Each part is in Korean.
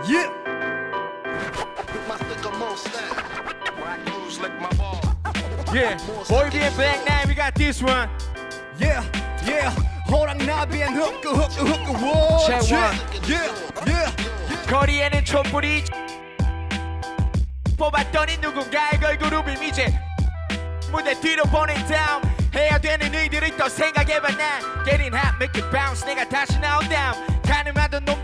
Yeah. My stick on style. Where I cruise like my ball. Yeah, boy being black now, we got this one. Yeah. Yeah. 호랑나비 and hooker hooker hooker whoa. Check yeah. one. Yeah. Yeah. 거리에는 촛불이 뽑았더니 누군가의 걸그룹이 미제 무대 뒤로 보낸 다음 해야 되는 의들을 또 생각해봐 난 Getting hot, make it bounce 내가 다시 나온 다음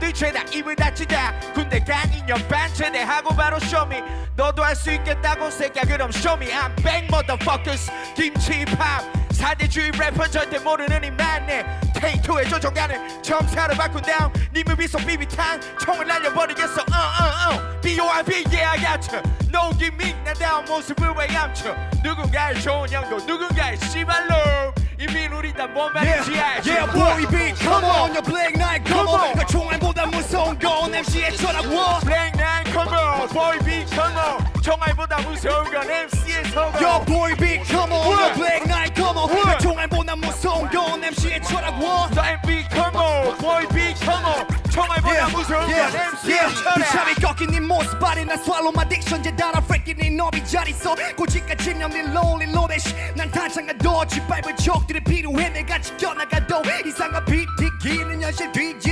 놈들 죄다 입을 닫히다 군대 간 2년 반 제대하고 바로 show me. 너도 할 수 있겠다고 새끼야 그럼 show me. I'm bang motherfuckers. 김치 힙합 사대주의 래퍼 절대 모르는 이 만네 Take two의 조종가는 점사로 바꾼 다음 네 뮤비 속 비비탄 총을 날려버리겠어. 어어어. B.O.R.B yeah I got you. No give me 나다운 모습을 왜 감춰? 누군가의 좋은 연고 누군가의 씨발로. 이미 우리 다뭔 말인지 Yeah, 알지? yeah, boy, beat, come on, your black MC의 come on Boy B come on 총알보다 무서운 건 MC의 성공 Yo, boy, beat, come on, What? black night, come on. 그 총알보다 무서운 건 MC의 철학, what? Black B come on Boy B come on 총알보다 무서운 건 MC의 이 철학 샵이 꺾인 네 모습 아래 나 swallow my diction 제달아 freaking 네 너비 잘 있어 고집까지 념네 lonely lodash 난 탄창과 도지 밟을 척들이 필요해 내가 지켜나가도 이상한 비티기는 현실 뒤집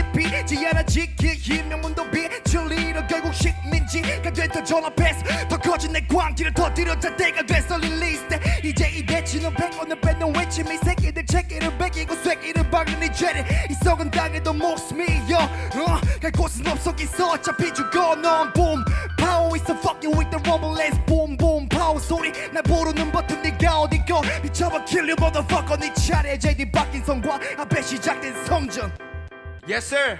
히지 않아 지키기. 명문도 빛을 잃어 결국 식민지가 됐던 전화패스 더 커진 내 광기를 터뜨렸자 때가 됐어. 릴리스 때. 이제 이 대치는 백원을 뺏는 외침 이 새끼들 체기를 베기고 쐐기를 박는 이 죄를. 이 썩은 땅에도 목숨이여. 어, 갈 곳은 없어. 있어 어차피 죽어. 넌 boom. Power is a fucking with the rumble let's boom boom. Power 소리. 날 부르는 버튼 네가 어디고. 미쳐봐. Kill you motherfucker. 네 차례. JD 박힌 성과 앞에 시작된 성전. Yes sir